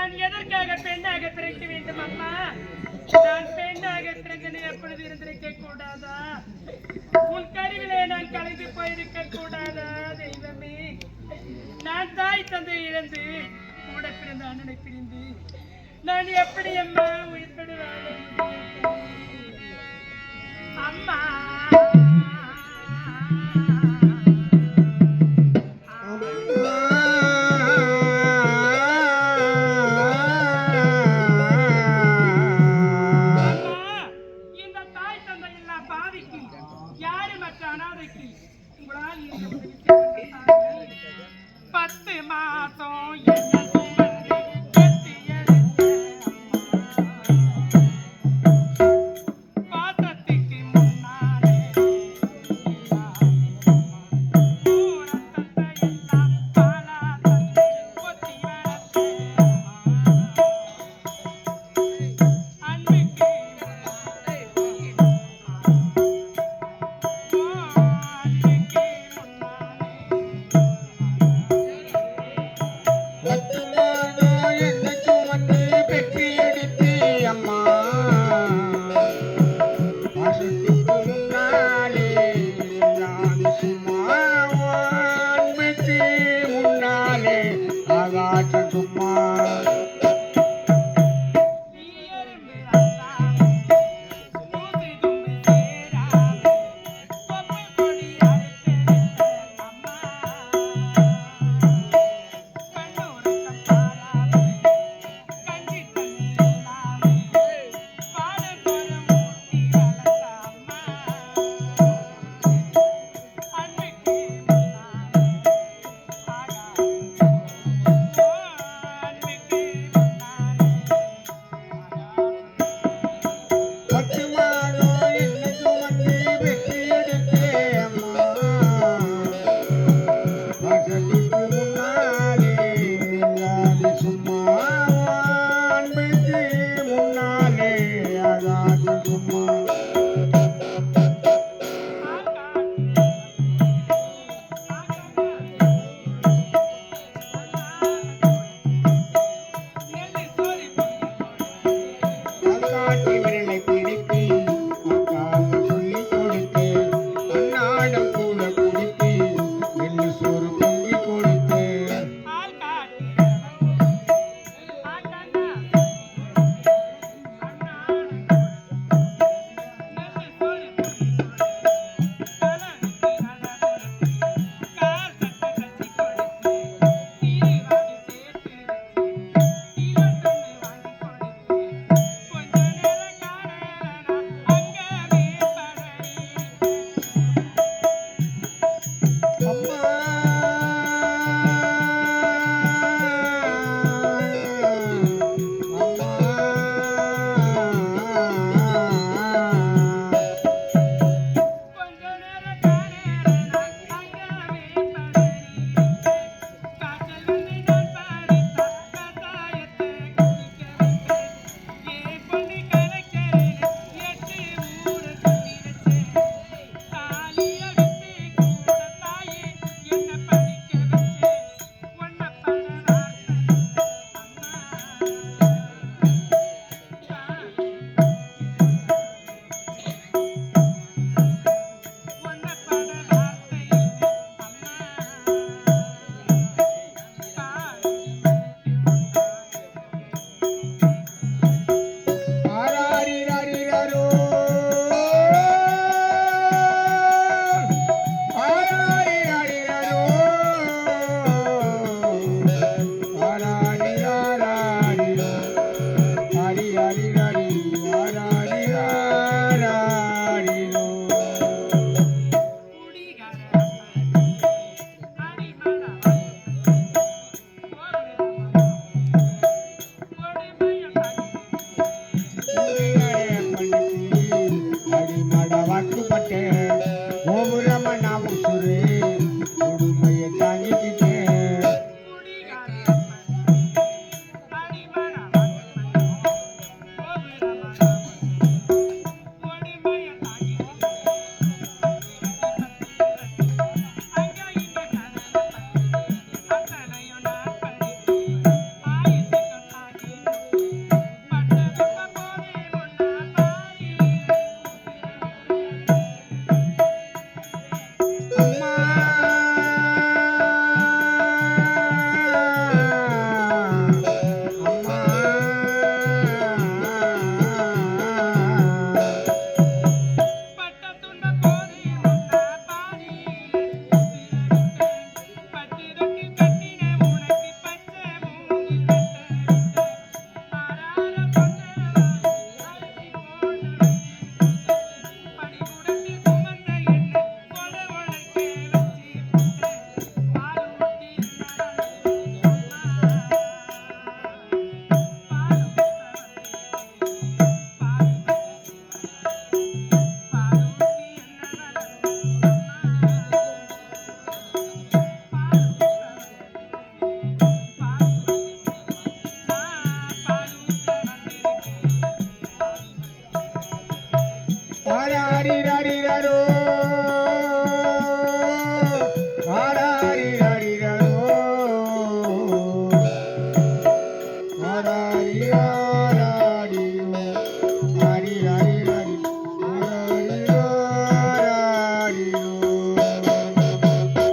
நான் எதற்காக பெண்ணாக பிறக்க வேண்டும் அம்மா? நான் பெண்ணாக பிறந்தனை எப்பொழுது இருந்திருக்க கூடாதா உன் கருவிலே நான் கலந்து போயிருக்க கூடாதா தெய்வமே? நான் தாய் தந்தை இழந்து கூட பிறந்த அண்ணனை பிரிந்து நான் எப்படி அம்மா உயிர்படுவேன் அம்மா, யாரு அனாதைக்கு உங்களால் பத்து மாசம் என்ன ಗೋಪಾಲ